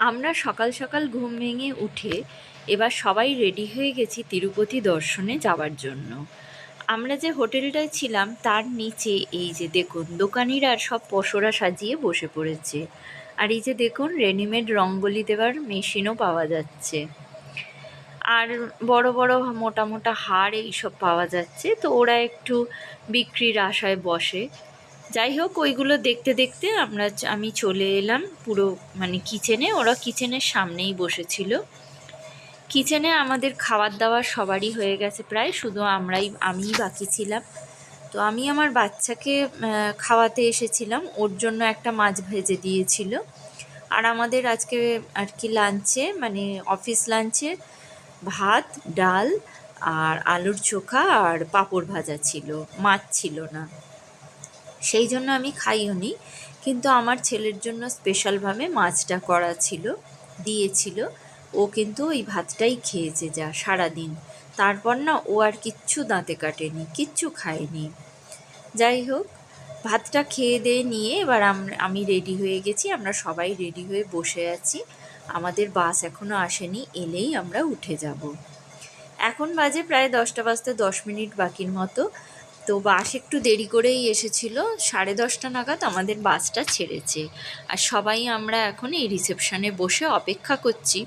আমরা সকাল সকাল ঘুম ভেঙে উঠে এবার সবাই রেডি হয়ে গেছি তিরুপতি দর্শনে যাওয়ার জন্য। আমরা যে হোটেলটায় ছিলাম, তার নিচে এই যে দেখুন, দোকানিরা সব পসরা সাজিয়ে বসে পড়েছে। আর এই যে দেখুন, রেডিমেড রঙ্গোলি দেওয়ার মেশিনও পাওয়া যাচ্ছে। আর বড় বড় মোটা মোটা হার এইসব পাওয়া যাচ্ছে, তো ওরা একটু বিক্রির আশায় বসে। যাই হোক, ওইগুলো দেখতে দেখতে আমরা আমি চলে এলাম পুরো মানে কিচেনে, ওরা কিচেনের সামনেই বসেছিল। কিচেনে আমাদের খাবার দাবার সবারই হয়ে গেছে প্রায়, শুধু আমরাই, আমিই বাকি ছিলাম। তো আমি আমার বাচ্চাকে খাওয়াতে এসেছিলাম, ওর জন্য একটা মাছ ভেজে দিয়েছিল। আর আমাদের আজকে আর কি লাঞ্চে মানে অফিস লাঞ্চে ভাত, ডাল আর আলুর চোখা আর পাঁপড় ভাজা ছিল, মাছ ছিল না। সেই জন্য আমি খাইও নি, কিন্তু আমার ছেলের জন্য স্পেশালভাবে মাছটা করা ছিল, দিয়েছিল। ও কিন্তু ওই ভাতটাই খেয়েছে যা সারাদিন। তারপর না ও আর কিচ্ছু দাঁতে কাটেনি, কিচ্ছু খায়নি। যাই হোক, ভাতটা খেয়ে দিয়ে নিয়ে এবার আম- রেডি হয়ে গেছি, আমরা সবাই রেডি হয়ে বসে আছি। আমাদের বাস এখনও আসেনি, এলেই আমরা উঠে যাব। এখন বাজে প্রায় দশটা বাজতে দশ মিনিট বাকির মতো। তো বাস একটু দেরি করেই এসেছিল, সাড়ে দশটা নাগাদ আমাদের বাসটা ছেড়েছে। আর সবাই আমরা এখন এই রিসেপশনে বসে অপেক্ষা করছি।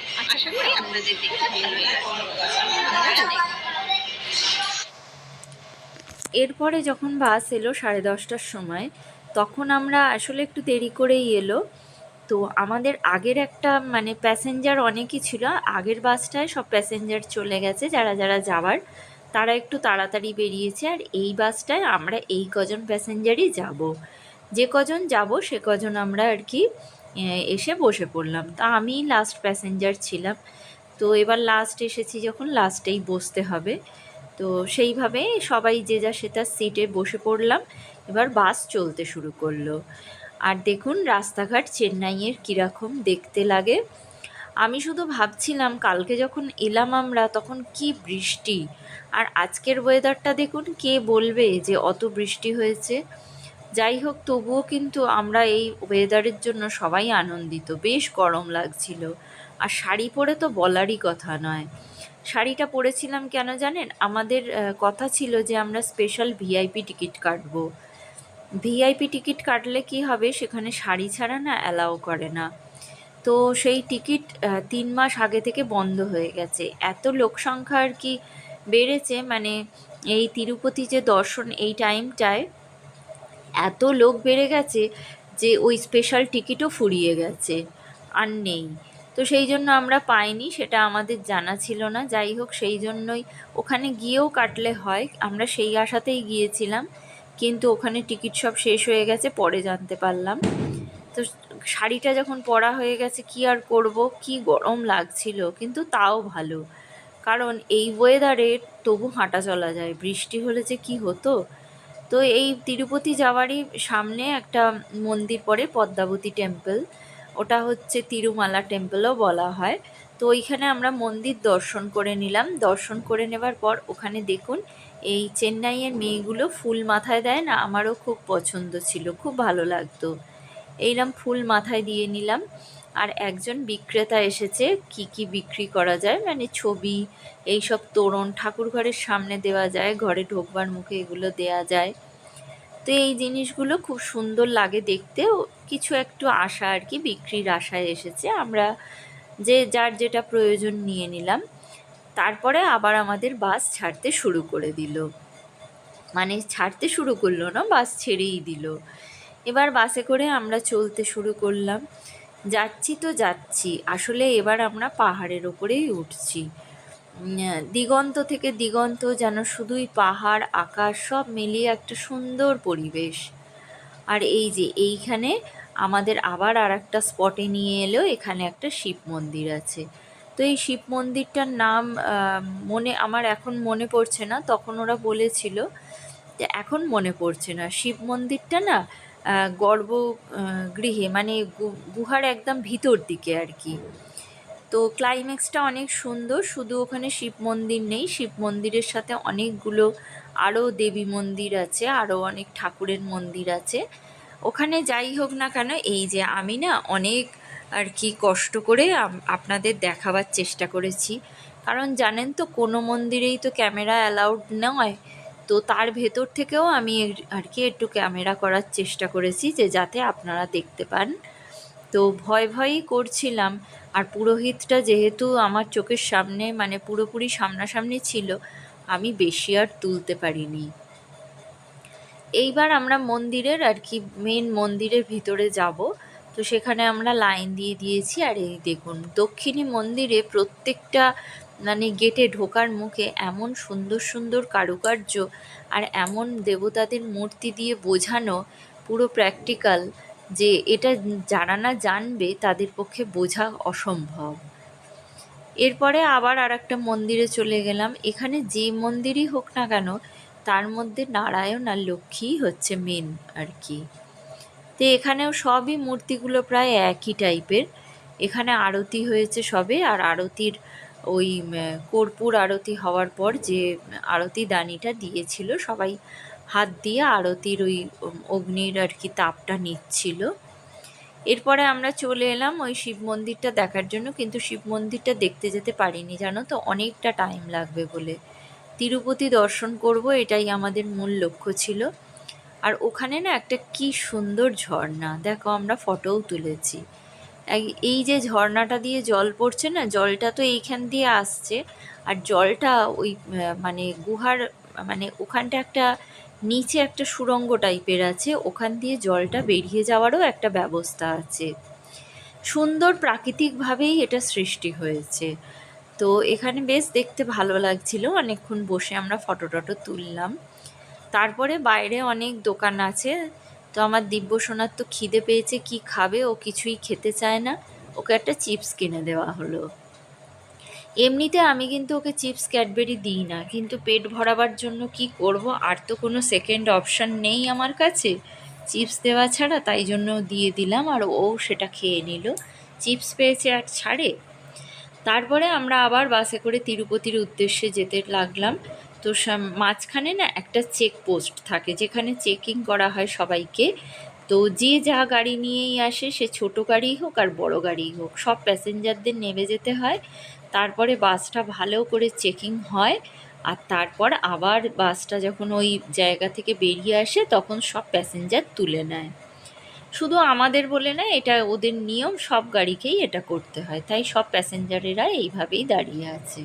আশা করি আপনাদের দেখতে ভালো লাগবে এরপরে যখন বাস এলো সাড়ে দশটার সময়, তখন আমরা আসলে একটু দেরি করেই এলো। তো আমাদের আগের একটা মানে প্যাসেঞ্জার অনেকই ছিল, আগের বাসটায় সব প্যাসেঞ্জার চলে গেছে, যারা যারা যাওয়ার, তারা একটু তাড়াতাড়ি বেরিয়েছে, আর এই বাসটায় আমরা এই কজন প্যাসেঞ্জারই যাব। যে কজন যাব, সে কজন আমরা আর কি এসে বসে পড়লাম। তা আমি লাস্ট প্যাসেঞ্জার ছিলাম। তো এবার লাস্ট এসেছি যখন লাস্টেই বসতে হবে। তো সেইভাবে সবাই যে যা সে তার সিটে বসে পড়লাম। এবার বাস চলতে শুরু করল। আর দেখুন, রাস্তাঘাট চেন্নাইয়ের কীরকম দেখতে লাগে। আমি শুধু ভাবছিলাম, কালকে যখন এলাম আমরা, তখন কি বৃষ্টি? আর আজকের ওয়েদারটা দেখুন, কে বলবে যে অত বৃষ্টি হয়েছে? যাই হোক, তবুও কিন্তু আমরা এই ওয়েদারের জন্য সবাই আনন্দিত। বেশ গরম লাগছিল। আর শাড়ি পরে তো বলারই কথা নয়। শাড়িটা পরেছিলাম কেন জানেন? আমাদের কথা ছিল যে আমরা স্পেশাল ভিআইপি টিকিট কাটবো। ভিআইপি টিকিট কাটলে কি হবে? সেখানে শাড়ি ছাড়া না অ্যালাউ করে না। তো সেই টিকিট তিন মাস আগে থেকে বন্ধ হয়ে গেছে। এত লোক সংখ্যা আর কি বেড়েছে। মানে এই তিরুপতি যে দর্শন, এই টাইমটায় এত লোক বেড়ে গেছে যে ওই স্পেশাল টিকিটও ফুরিয়ে গেছে, আর নেই। তো সেই জন্য আমরা পাইনি, সেটা আমাদের জানা ছিল না। যাই হোক, সেই জন্যই ওখানে গিয়েও কাটলে হয়, আমরা সেই আশাতেই গিয়েছিলাম, কিন্তু ওখানে টিকিট সব শেষ হয়ে গেছে, পরে জানতে পারলাম। তো শাড়িটা যখন পরা হয়ে গেছে, কি আর করব, কি গরম লাগছিল, কিন্তু তাও ভালো। কারণ এই ওয়েদারে তবু হাঁটা চলা যায়, বৃষ্টি হলে যে কি হতো? তো এই তিরুপতি যাওয়ারই সামনে একটা মন্দির পড়ে পদ্মাবতী টেম্পল। ওটা হচ্ছে তিরুমালা টেম্পলও বলা হয়। তো ওইখানে আমরা মন্দির দর্শন করে নিলাম। দর্শন করে নেবার পর ওখানে দেখুন, এই চেন্নাইয়ের মেয়েগুলো ফুল মাথায় দেয় না, আমারও খুব পছন্দ ছিল, খুব ভালো লাগতো। এইরম ফুল মাথায় দিয়ে নিলাম। আর একজন বিক্রেতা এসেছে, কি কি বিক্রি করা যায় মানে ছবি এই সব তোরণ ঠাকুর ঘরের সামনে দেওয়া যায়, ঘরে ঢোকবার মুখে এগুলো দেয়া যায়। তো এই জিনিসগুলো খুব সুন্দর লাগে দেখতেও কিছু একটু আশা আর কি, বিক্রির আশায় এসেছে। আমরা যে যার যেটা প্রয়োজন নিয়ে নিলাম। তারপরে আবার আমাদের বাস ছাড়তে শুরু করে দিল। মানে ছাড়তে শুরু করল না, বাস ছেড়েই দিল। এবার বাসে করে আমরা চলতে শুরু করলাম। যাচ্ছি তো যাচ্ছি। আসলে এবার আমরা পাহাড়ের ওপরেই উঠছি। দিগন্ত থেকে দিগন্ত যেন শুধুই পাহাড়, আকাশ সব মিলিয়ে একটা সুন্দর পরিবেশ। আর এই যে এইখানে আমাদের আবার আর একটা স্পটে নিয়ে এলো, এখানে একটা শিব মন্দির আছে। তো এই শিব মন্দিরটার নাম মনে, আমার এখন মনে পড়ছে না, তখন ওরা বলেছিল। যে এখন মনে পড়ছে না। শিব মন্দিরটা না আহ, গর্ভ গৃহে মানে গুহার একদম ভিতর দিকে আর কি। তো ক্লাইম্যাক্সটা অনেক সুন্দর শুধু ওখানে শিব মন্দির নেই শিব মন্দিরের সাথে অনেকগুলো আরও দেবী মন্দির আছে আরও অনেক ঠাকুরের মন্দির আছে। ওখানে যাই হোক না কেন এই যে আমি না অনেক আর কি কষ্ট করে আপনাদের দেখাবার চেষ্টা করেছি। কারণ জানেন তো কোনো মন্দিরেই তো ক্যামেরা অ্যালাউড নয়। তো তার ভেতর থেকেও আমি আর কি একটু ক্যামেরা করার চেষ্টা করেছি যে যাতে আপনারা দেখতে পান। তো ভয় ভয়ই করছিলাম। আর পুরোহিতটা যেহেতু আমার চোখের সামনে মানে পুরোপুরি সামনাসামনি ছিল, আমি বেশি আর তুলতে পারিনি। এইবার আমরা মন্দিরের আর কি মেন মন্দিরের ভিতরে যাব। তো সেখানে আমরা লাইন দিয়ে দিয়েছি আর এই দেখুন, দক্ষিণী মন্দিরে প্রত্যেকটা মানে গেটে ঢোকার মুখে এমন সুন্দর সুন্দর কারুকার্য আর এমন দেবতাদের মূর্তি দিয়ে বোঝানো পুরো প্র্যাকটিক্যাল যে এটা যারা না জানবে তাদের পক্ষে বোঝা অসম্ভব। এরপরে আবার আর একটা মন্দিরে চলে গেলাম। এখানে যে মন্দিরই হোক না কেন, তার মধ্যে নারায়ণ আর লক্ষ্মী হচ্ছে মেন আর কি। তো এখানেও সবই মূর্তিগুলো প্রায় একই টাইপের এখানে আরতি হয়েছে সবে, আর আরতির ওই কর্পূর আরতি হওয়ার পর যে আরতি দানিটা দিয়েছিল, সবাই হাত দিয়ে আরতির ওই অগ্নির আর কি তাপটা নিচ্ছিল। এরপরে আমরা চলে এলাম ওই শিব মন্দিরটা দেখার জন্য, কিন্তু শিব মন্দিরটা দেখতে যেতে পারিনি, জানো তো? অনেকটা টাইম লাগবে বলে। তিরুপতি দর্শন করব, এটাই আমাদের মূল লক্ষ্য ছিল। আর ওখানে না একটা কি সুন্দর ঝর্ণা। দেখো আমরা ফটোও তুলেছি। এই- যে ঝর্ণাটা দিয়ে জল পড়ছে না, জলটা তো এইখান দিয়ে আসছে। আর জলটা ওই মানে গুহার মানে ওখানটা একটা নিচে একটা সুড়ঙ্গ টাইপের আছে, ওখান দিয়ে জলটা বেরিয়ে যাওয়ারও একটা ব্যবস্থা আছে। সুন্দর প্রাকৃতিকভাবেই এটা সৃষ্টি হয়েছে। তো এখানে বেশ দেখতে ভালো লাগছিল, অনেকক্ষণ বসে আমরা ফটো টটো তুললাম। তারপরে বাইরে অনেক দোকান আছে তো আমার দিব্য সোনার তো খিদে পেয়েছে, কি খাবে? ও কিছুই খেতে চায় না। ওকে একটা চিপস কিনে দেওয়া হলো। এমনিতে আমি কিন্তু ওকে চিপস, ক্যাডবেরি দিই না। কিন্তু পেট ভরাবার জন্য কি করব? আর তো কোনো সেকেন্ড অপশান নেই আমার কাছে। চিপস দেওয়া ছাড়া তাই জন্য দিয়ে দিলাম আর ও সেটা খেয়ে নিল। চিপস পেয়েছে আর ছাড়ে। তারপরে আমরা আবার বাসে করে তিরুপতির উদ্দেশ্যে যেতে লাগলাম। তো মাঝখানে না একটা চেক পোস্ট থাকে যেখানে চেকিং করা হয় সবাইকে। তো যে যা গাড়ি নিয়েই আসে সে ছোট গাড়ি হোক আর বড় গাড়ি হোক, সব প্যাসেঞ্জারদের নেমে যেতে হয়। তারপরে বাসটা ভালো করে চেকিং হয় আর তারপর আবার বাসটা যখন ওই জায়গা থেকে বেরিয়ে আসে তখন সব প্যাসেঞ্জার তুলে নেয়। শুধু আমাদের বলে না, এটা ওদের নিয়ম, সব গাড়িকেই এটা করতে হয়। তাই সব প্যাসেঞ্জারেরা এইভাবেই দাঁড়িয়ে আছে।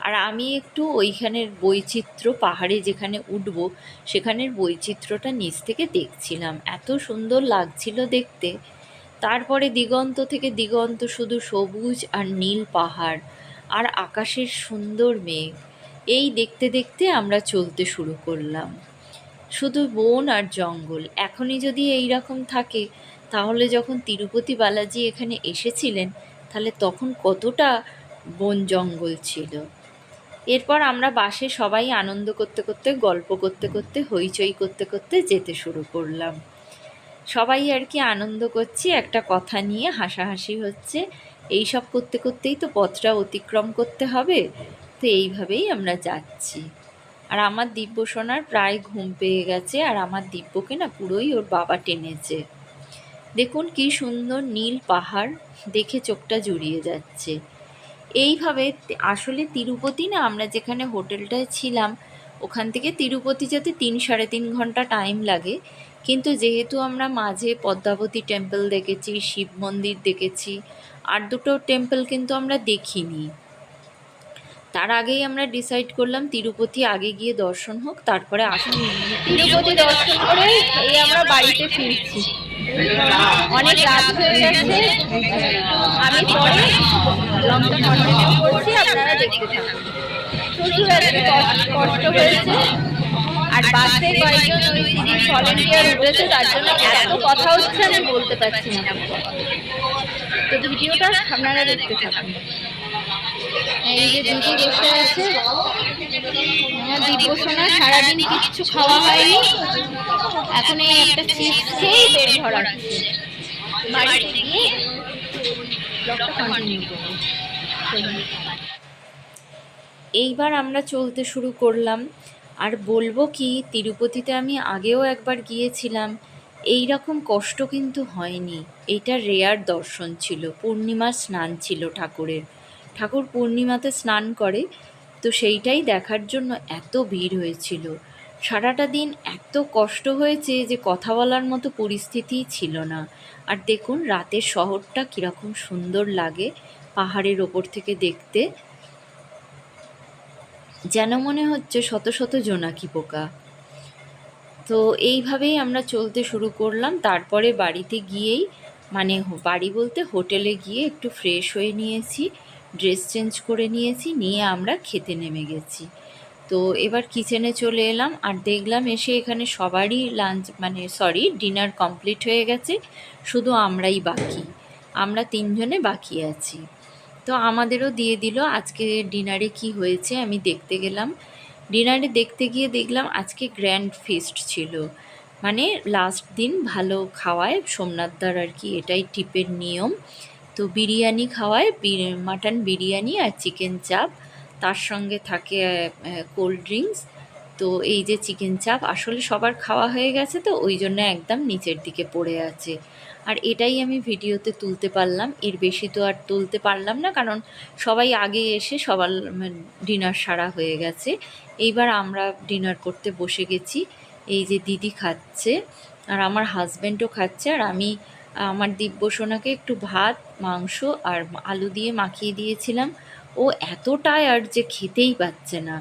আর আমি একটু ওইখানের বৈচিত্র্য, পাহাড়ে যেখানে উঠব, সেখানের বৈচিত্র্যটা নিচ থেকে দেখছিলাম। এত সুন্দর লাগছিল দেখতে। তারপরে দিগন্ত থেকে দিগন্ত শুধু সবুজ আর নীল পাহাড় আর আকাশের সুন্দর মেঘ। এই দেখতে দেখতে আমরা চলতে শুরু করলাম। শুধু বন আর জঙ্গল। এখনই যদি এই রকম থাকে, তাহলে যখন তিরুপতি বালাজি এখানে এসেছিলেন, তাহলে তখন কতটা বন জঙ্গল ছিল? এরপর আমরা বাসে সবাই আনন্দ করতে করতে, গল্প করতে করতে, হইচই করতে করতে যেতে শুরু করলাম। সবাই আর কি আনন্দ করছি, একটা কথা নিয়ে হাসাহাসি হচ্ছে। এই সব করতে করতেই তো পথটা অতিক্রম করতে হবে, তো এইভাবেই আমরা যাচ্ছি। আর আমার দিব্য সোনার প্রায় ঘুম পেয়ে গেছে, আর আমার দিব্যকে না পুরোই ওর বাবা টেনেছে। দেখুন কি সুন্দর নীল পাহাড়, দেখে চোখটা জুড়িয়ে যাচ্ছে। এইভাবে আসলে তিরুপতি না, আমরা যেখানে হোটেলটায় ছিলাম, ওখান থেকে তিরুপতি যেতে তিন সাড়ে তিন ঘণ্টা টাইম লাগে। কিন্তু যেহেতু আমরা মাঝে পদ্মাবতী টেম্পল দেখেছি, শিব মন্দির দেখেছি, আর দুটো টেম্পল কিন্তু আমরা দেখিনি। তার আগেই আমরা ডিসাইড করলাম তিরুপতি আগে গিয়ে দর্শন হোক, তারপরে আসুন তিরুপতি দর্শন করে এই আমরা বাড়িতে ফিরছি। অনেক রাত হয়ে গেছে। আমি পরে কষ্ট হয়েছে। আর বাসে কয়েকজন ওই উঠেছে তার জন্য এত কথা হচ্ছে, আমি বলতে পারছি না। তো আপনারা দেখতে বসে আছে, আমার দিদি সোনা, সারাদিন কিচ্ছু খাওয়া হয়নি। এখন এই একটা চিপস খেয়েই পেট এইবার আমরা চলতে শুরু করলাম। আর বলব কি, তিরুপতিতে আমি আগেও একবার গিয়েছিলাম। এই রকম কষ্ট কিন্তু হয়নি। এইটা রেয়ার দর্শন ছিল। পূর্ণিমার স্নান ছিল ঠাকুরের। ঠাকুর পূর্ণিমাতে স্নান করে, তো সেইটাই দেখার জন্য এত ভিড় হয়েছিল। সারাটা দিন এত কষ্ট হয়েছে যে কথা বলার মতো পরিস্থিতিই ছিল না। আর দেখুন, রাতের শহরটা কীরকম সুন্দর লাগে পাহাড়ের ওপর থেকে দেখতে। যেন মনে হচ্ছে শত শত জোনাকি পোকা। তো এইভাবেই আমরা চলতে শুরু করলাম। তারপরে বাড়িতে গিয়েই মানে বাড়ি বলতে হোটেলে গিয়ে একটু ফ্রেশ হয়ে নিয়েছি ড্রেস চেঞ্জ করে নিয়েছি, নিয়ে আমরা খেতে নেমে গেছি। তো এবার কিচেনে চলে এলাম আর দেখলাম এসে এখানে সবারই লাঞ্চ মানে সরি ডিনার কমপ্লিট হয়ে গেছে। শুধু আমরাই বাকি। আমরা তিনজনে বাকি আছি। তো আমাদেরও দিয়ে দিল আজকে ডিনারে কি হয়েছে আমি দেখতে গেলাম। ডিনারে দেখতে গিয়ে দেখলাম আজকে গ্র্যান্ড ফিস্ট ছিল। মানে লাস্ট দিন ভালো খাওয়ায় সোমনাথদার আর কি, এটাই টিপের নিয়ম। তো বিরিয়ানি খাওয়ায় মাটন বিরিয়ানি আর চিকেন চাপ তার সঙ্গে থাকে কোল্ড ড্রিঙ্কস তো এই যে চিকেন চাপ আসলে সবার খাওয়া হয়ে গেছে তো, ওই জন্য একদম নিচের দিকে পড়ে আছে। আর এটাই আমি ভিডিওতে তুলতে পারলাম। এর বেশি তো আর তুলতে পারলাম না, কারণ সবাই আগে এসে সবার ডিনার সারা হয়ে গেছে। এইবার আমরা ডিনার করতে বসে গেছি। এই যে দিদি খাচ্ছে, আর আমার হাজব্যান্ডও খাচ্ছে, আর আমি, আমার দিব্য সোনাকে একটু ভাত, মাংস, আর আলু দিয়ে মাখিয়ে দিয়েছিলাম। ও এত টায়ার্ড যে খেতেই পাচ্ছে না।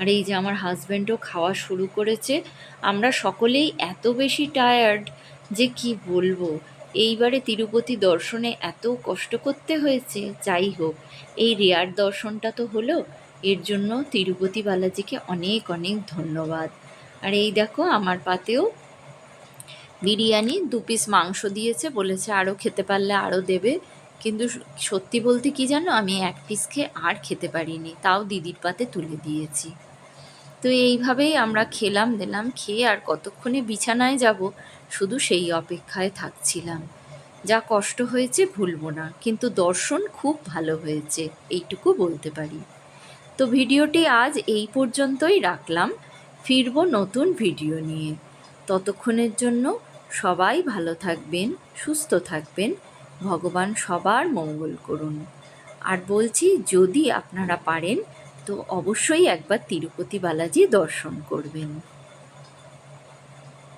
আর এই যে আমার হাজব্যান্ডও খাওয়া শুরু করেছে, আমরা সকলেই এত বেশি টায়ার্ড যে কি বলব? এইবারে তিরুপতি দর্শনে এত কষ্ট করতে হয়েছে, যাই হোক। এই রেয়ার দর্শনটা তো হলো, এর জন্য তিরুপতি বালাজিকে অনেক অনেক ধন্যবাদ। আর এই দেখো, আমার পাতেও বিরিয়ানি দু পিস মাংস দিয়েছে, বলেছে আরও খেতে পারলে আরও দেবে। কিন্তু সত্যি বলতে কি জানো, আমি এক পিস খেয়ে আর খেতে পারিনি, তাও দিদির পাতে তুলে দিয়েছি। তো এইভাবেই আমরা খেলাম, দিলাম, খেয়ে আর কতক্ষণে বিছানায় যাব, শুধু সেই অপেক্ষায় থাকছিলাম। যা কষ্ট হয়েছে ভুলবো না, কিন্তু দর্শন খুব ভালো হয়েছে, এইটুকু বলতে পারি। তো ভিডিওটি আজ এই পর্যন্তই রাখলাম, ফিরবো নতুন ভিডিও নিয়ে। ততক্ষণের জন্য সবাই ভালো থাকবেন, সুস্থ থাকবেন ভগবান সবার মঙ্গল করুন। আর বলছি, যদি আপনারা পারেন, তো অবশ্যই একবার তিরুপতি বালাজি দর্শন করবেন।